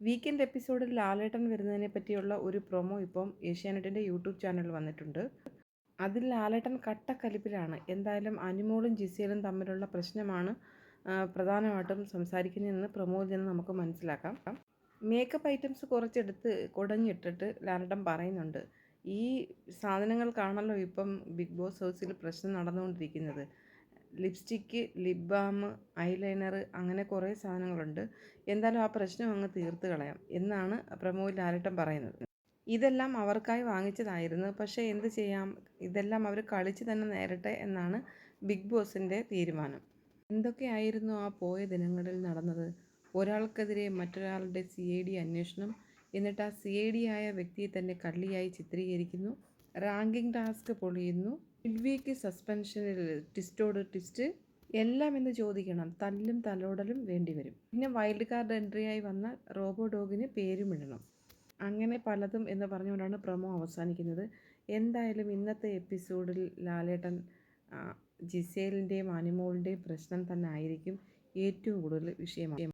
Weekend എപ്പിസോഡിൽ ലാലേട്ടൻ വരുന്നതിനെ പറ്റിയുള്ള ഒരു പ്രൊമോ ഇപ്പം ഏഷ്യാനെറ്റിന്റെ യൂട്യൂബ് ചാനലിൽ വന്നിട്ടുണ്ട്. അതിൽ ലാലേട്ടൻ കട്ടക്കലിപ്പിലാണ്. എന്തായാലും അനുമോളും ജിസേലും തമ്മിലുള്ള പ്രശ്നമാണ് പ്രധാനമായിട്ടും സംസാരിക്കുന്നതെന്ന് പ്രൊമോയിൽ നിന്ന് നമുക്ക് മനസ്സിലാക്കാം. മേക്കപ്പ് ഐറ്റംസ് കുറച്ചെടുത്ത് കുടഞ്ഞിട്ടിട്ട് ലാലേട്ടൻ പറയുന്നുണ്ട് ഈ സാധനങ്ങൾക്കാണല്ലോ ഇപ്പം ബിഗ് ബോസ് ഹൗസിൽ പ്രശ്നം നടന്നുകൊണ്ടിരിക്കുന്നത്. ലിപ്സ്റ്റിക്ക് ലിപ് ബാം ഐലൈനർ അങ്ങനെ കുറേ സാധനങ്ങളുണ്ട്. എന്തായാലും ആ പ്രശ്നം അങ്ങ് തീർത്ത് കളയാം എന്നാണ് പ്രമോ ലാലേട്ടൻ പറയുന്നത്. ഇതെല്ലാം അവർക്കായി വാങ്ങിച്ചതായിരുന്നു. പക്ഷേ എന്ത് ചെയ്യാം? ഇതെല്ലാം അവർ കളിച്ച് തന്നെ നേരട്ടെ എന്നാണ് ബിഗ് ബോസിന്റെ തീരുമാനം. എന്തൊക്കെയായിരുന്നു ആ പോയ ദിനങ്ങളിൽ നടന്നത്? ഒരാൾക്കെതിരെ മറ്റൊരാളുടെ സി ഐ ഡി അന്വേഷണം എന്നിട്ട് ആ സി ഐ ഡി ആയ വ്യക്തിയെ തന്നെ കള്ളിയായി ചിത്രീകരിക്കുന്നു. റാങ്കിംഗ് ടാസ്ക് പൊളിയുന്നു. മിഡ് വീക്ക് സസ്പെൻഷനിൽ ടിസ്റ്റോട് ടിസ്റ്റ് എല്ലാം എന്ന് ചോദിക്കണം. തല്ലും തലോടലും വേണ്ടിവരും പിന്നെ വൈൽഡ് കാർഡ് എൻട്രിയായി വന്ന റോബോ ഡോഗിന് പേരും ഇടണം. അങ്ങനെ പലതും എന്ന് പറഞ്ഞുകൊണ്ടാണ് പ്രമോ അവസാനിക്കുന്നത്. എന്തായാലും ഇന്നത്തെ എപ്പിസോഡിൽ ലാലേട്ടൻ ജിസേലിന്റെയും അനിമോളിന്റെയും പ്രശ്നം തന്നെ ആയിരിക്കും ഏറ്റവും കൂടുതൽ വിഷയമാണ്